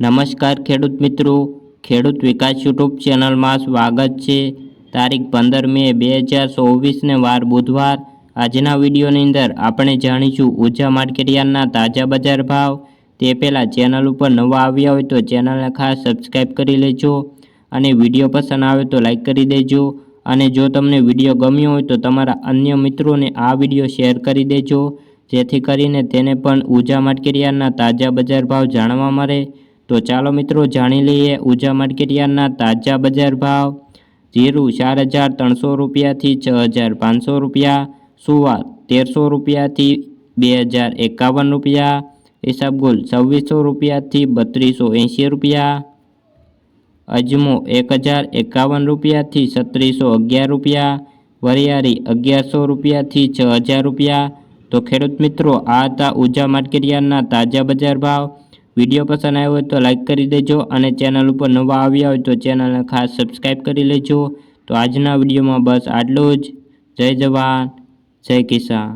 નમસ્કાર ખેડૂત મિત્રો. ખેડૂત વિકાસ યુટ્યુબ ચેનલમાં સ્વાગત છે. તારીખ પંદર મે બે હજાર ચોવીસને વાર બુધવાર. આજના વિડીયોની અંદર આપણે જાણીશું ઊંઝા માર્કેટયાર્ડના તાજા બજાર ભાવ. તે પહેલાં ચેનલ ઉપર નવા આવ્યા હોય તો ચેનલને ખાસ સબસ્ક્રાઈબ કરી લેજો. અને વીડિયો પસંદ આવે તો લાઈક કરી દેજો. અને જો તમને વીડિયો ગમ્યો હોય તો તમારા અન્ય મિત્રોને આ વીડિયો શેર કરી દેજો. જેથી કરીને તેને પણ ઊંઝા માર્કેટયાર્ડના તાજા બજાર ભાવ જાણવા મળે. તો ચાલો મિત્રો જાણી લઈએ ઉજા માર્કેટયાર્ડના તાજા બજાર ભાવ. જીરું ચાર હજાર ત્રણસો રૂપિયાથી છ હજાર પાંચસો રૂપિયા. સુવા તેરસો રૂપિયાથી બે હજાર એકાવન રૂપિયા. ઇસબગુલ છવ્વીસો રૂપિયાથી બત્રીસો એંશી રૂપિયા. અજમો એક હજાર એકાવન રૂપિયાથી સત્રીસો અગિયાર રૂપિયા. વરિયાળી અગિયારસો રૂપિયાથી છ હજાર રૂપિયા. તો ખેડૂત મિત્રો, આ હતા ઉજા માર્કેટયાર્ડના તાજા બજાર ભાવ. વીડિયો પસંદ આવ્યો હોય તો લાઇક કરી દેજો અને ચેનલ ઉપર નવા આવ્યા હોય તો ચેનલને ખાસ સબસ્ક્રાઈબ કરી લેજો. તો આજના વિડીયોમાં બસ આટલું જ. જય જવાન, જય કિસાન.